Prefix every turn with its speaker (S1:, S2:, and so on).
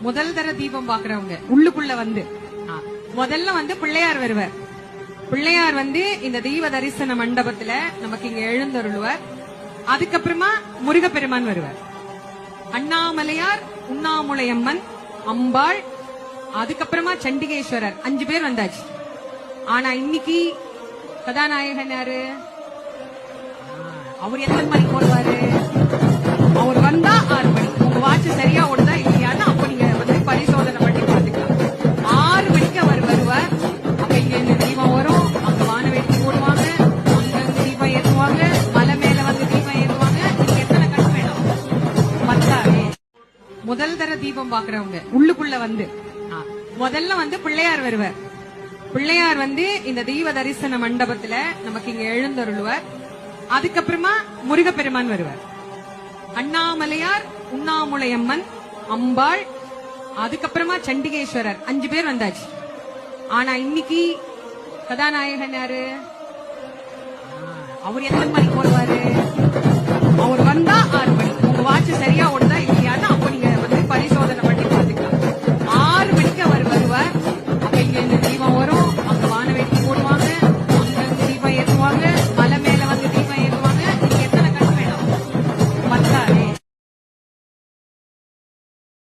S1: முதல் தர தீபம் பாக்குறவங்க உள்ளுக்குள்ள வந்து. முதல்ல வந்து பிள்ளையார் வருவார். பிள்ளையார் வந்து இந்த தெய்வ தரிசன மண்டபத்துல நமக்கு இங்க எழுந்தருளுவார். அதுக்கப்புறமா முருகப்பெருமான் வருவார். அண்ணாமலையார் உண்ணாமுலையம்மன் அம்பாள் அதுக்கப்புறமா சண்டிகேஸ்வரர். அஞ்சு பேர் வந்தாச்சு. ஆனா இன்னைக்கு கதாநாயகன் யாரு? அவர் எத்தனை மணிக்கு போடுவாரு? மலை மேல வந்து தீபம் ஏறுவாங்க நீங்க எத்தனை கண் வேணும் பத்தாவே முதல் தர தீபம் பாக்குறவங்க உள்ளுக்குள்ள வந்து. முதல்ல வந்து பிள்ளையார் வருவார். பிள்ளையார் வந்து இந்த தெய்வ தரிசன மண்டபத்துல நமக்கு இங்க எழுந்தருளுவார். அதுக்கப்புறமா முருகப்பெருமான் வருவார். அண்ணாமலையார் உண்ணாமுலையம்மன் அம்பாள் அதுக்கப்புறமா சண்டிகேஸ்வரர். அஞ்சு பேர் வந்தாச்சு. ஆனா இன்னைக்கு கதாநாயகன் யாரு? அவர் எத்தனை மணிக்கு வருவாரு அவர் வந்தா ஆறு மணி உங்க வாட்ச் சரியா ஓடுதா இல்லையான்னு அப்ப நீங்க வந்து பரிசோதனை பண்ணி பார்த்துக்கலாம். ஆறு மணிக்கு அவர் வருவார். அப்ப இங்க இந்த தீபம்